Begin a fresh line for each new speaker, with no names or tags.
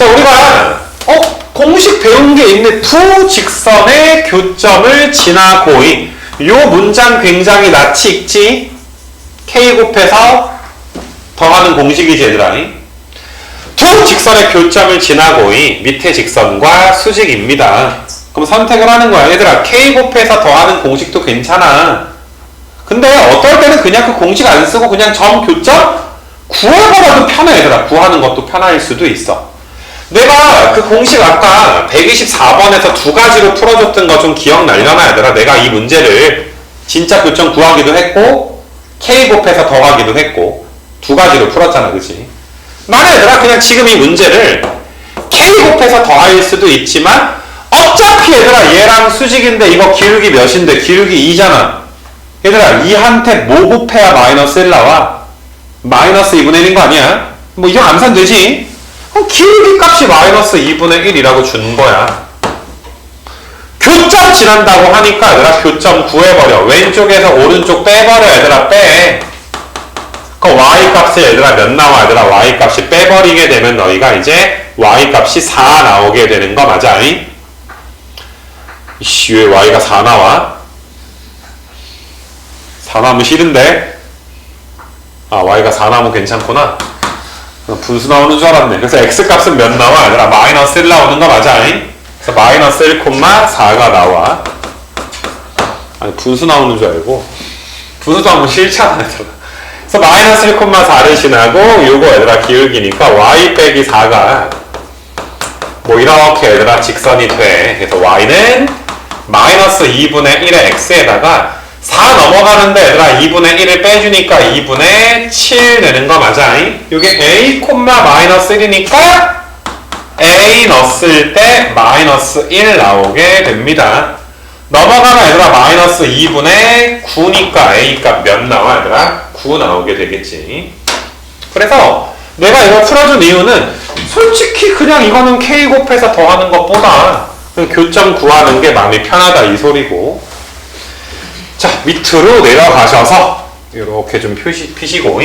자, 우리가, 어, 공식 배운 게 있네. 두 직선의 교점을 지나고이. 요 문장 굉장히 낯이 익지? K 곱해서 더하는 공식이지, 얘들아. 두 직선의 교점을 지나고이 밑에 직선과 수직입니다. 그럼 선택을 하는 거야. 얘들아, K 곱해서 더하는 공식도 괜찮아. 근데 어떨 때는 그냥 그 공식 안 쓰고 그냥 점 교점 구해봐도 편해, 얘들아. 구하는 것도 편할 수도 있어. 내가 그 공식 아까 124번에서 두 가지로 풀어줬던 거 좀 기억나려나, 얘들아? 내가 이 문제를 진짜 교점 구하기도 했고, K 곱해서 더하기도 했고, 두 가지로 풀었잖아, 그치? 나는 얘들아 그냥 지금 이 문제를 K 곱해서 더할 수도 있지만 어차피 얘들아 얘랑 수직인데 이거 기울기 몇인데 기울기 2잖아 얘들아 2한테 뭐 곱해야 마이너스 1 나와? 마이너스 2분의 1인 거 아니야? 뭐 이정 암산 되지? 그럼 기울기 값이 마이너스 2분의 1이라고 준 거야 교점 지난다고 하니까 얘들아 교점 구해버려 왼쪽에서 오른쪽 빼버려 얘들아 빼 그 y 값을 얘들아 몇 나와 얘들아 y 값이 빼버리게 되면 너희가 이제 y 값이 4 나오게 되는 거 맞아? 이씨 왜 y가 4 나와? 4 나오면 싫은데? 아 y가 4 나오면 괜찮구나 분수 나오는 줄 알았네 그래서 x 값은 몇 나와? 얘들아 마이너스 1 나오는 거 맞아? 그래서 마이너스 1, 4가 나와 아니 분수 나오는 줄 알고 분수 나오면 싫잖아 얘들아 그래서 마이너스 1,4를 지나고 요거 얘들아 기울기니까 y 빼기 4가 뭐 이렇게 얘들아 직선이 돼. 그래서 y는 마이너스 2분의 1의 x에다가 4 넘어가는데 얘들아 2분의 1을 빼주니까 2분의 7 되는 거 맞아? 요게 a, 마이너스 1이니까 a 넣었을 때 마이너스 1 나오게 됩니다. 넘어가면 얘들아 마이너스 2분의 9니까 a 값 몇 나와 얘들아? 9 나오게 되겠지. 그래서 내가 이거 풀어준 이유는 솔직히 그냥 이거는 k 곱해서 더하는 것보다 그냥 교점 구하는 게 마음이 편하다 이 소리고. 자 밑으로 내려가셔서 이렇게 좀 표시, 피시고